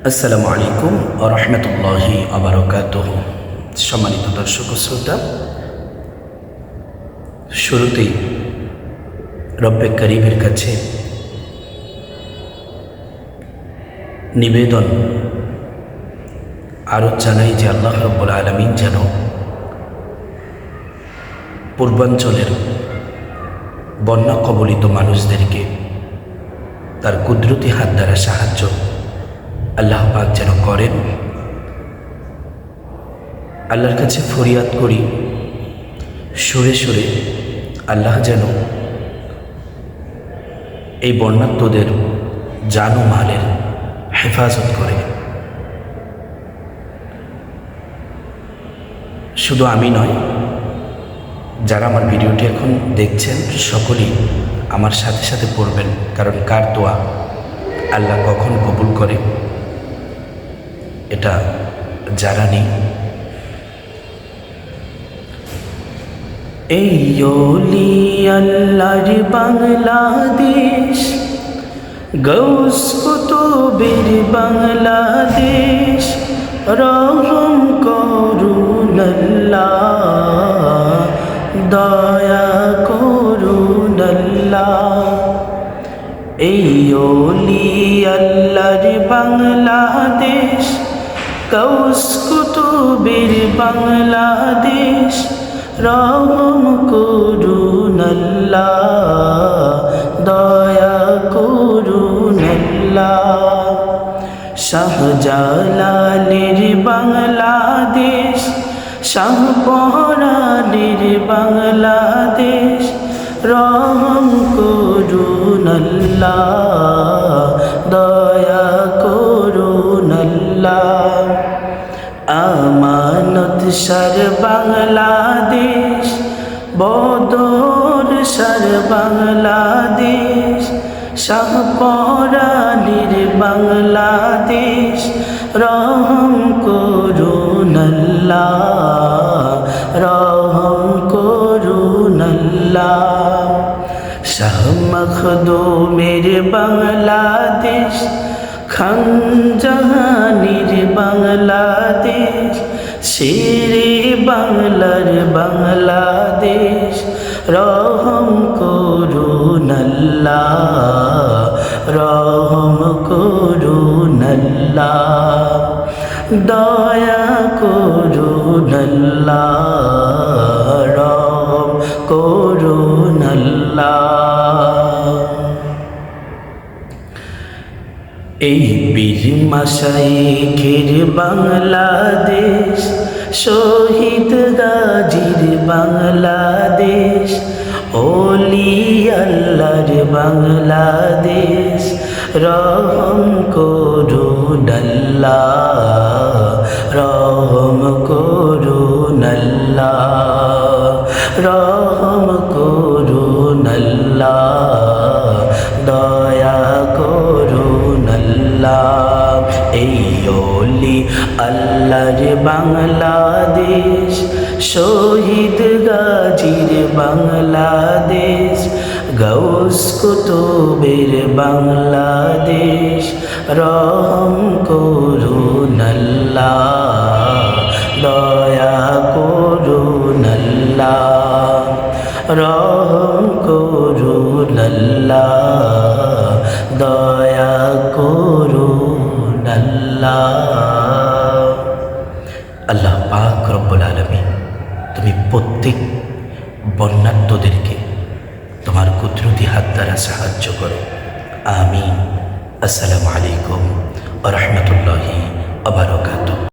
আসসালামু আলাইকুম রহমতুল্লাহি আবরকাত সম্মানিত দর্শক শ্রোতা, শুরুতেই রব্বে করিমের কাছে নিবেদন আরও জানাই যে আল্লাহ রব্বুল আলমিন যেন পূর্বাঞ্চলের বন্যা কবলিত মানুষদেরকে তার কুদরতি হাত দ্বারা সাহায্য আল্লাহ পাক যেন করেন। আল্লাহর কাছে ফরিয়াদ করি, সুরে সুরে আল্লাহ যেন এই বর্ণাত্মদের জান মালের হেফাজত করে। শুধু আমি নয়, যারা আমার ভিডিওটি এখন দেখছেন, সকলেই আমার সাথে সাথে পড়বেন, কারণ কার দোয়া আল্লাহ কখন কবুল করে? এটা যারা নেই এই অলি আল্লাহর বাংলাদেশ, গৌস কুতুবের বাংলাদেশ, রহম করুন দয়া করুন এই অলি আল্লাহর বাংলাদেশ কৌস কুতুবের বাংলাদেশ রহম করুন দয়া করুন শাহজালালের বাংলাদেশ শাহপরানের বাংলাদেশ রহম করুন সার বাংলাদেশ, বদর সার বাংলাদেশ শাহপরানির বাংলাদেশ, রহম করুন আল্লাহ, রহম আল্লাহ। শাহ মখদুমের বাংলাদেশ খানজাহানির বাংলাদেশ শেরে বাংলার বাংলাদেশ, রহম করুন আল্লাহ, রহম করুন আল্লাহ, দয়া করুন আল্লাহ, রহম করুন আল্লাহ। এই বীর মাসাইখের বাংলাদেশ, শহীদ গাজীর বাংলাদেশ, ওলি আল্লাহর বাংলাদেশ, রহম করুন আল্লাহ রহম করুন আল্লাহ রহম আল্লাহ এই আল্লাহর বাংলাদেশ, শহীদ গাজীর বাংলাদেশ গৌস কুতুবের বাংলাদেশ, রহম করুন দয়া করুন রহম করুন আল্লাহ। আল্লাহ। আল্লাহ পাক রব্বুল আলমী তুমি প্রত্যেক বন্যাত্মদেরকে তোমার কুদরতি হাত দ্বারা সাহায্য করো। আমি আসসালামু আলাইকুম রহমতুল্লাহি আবরকাত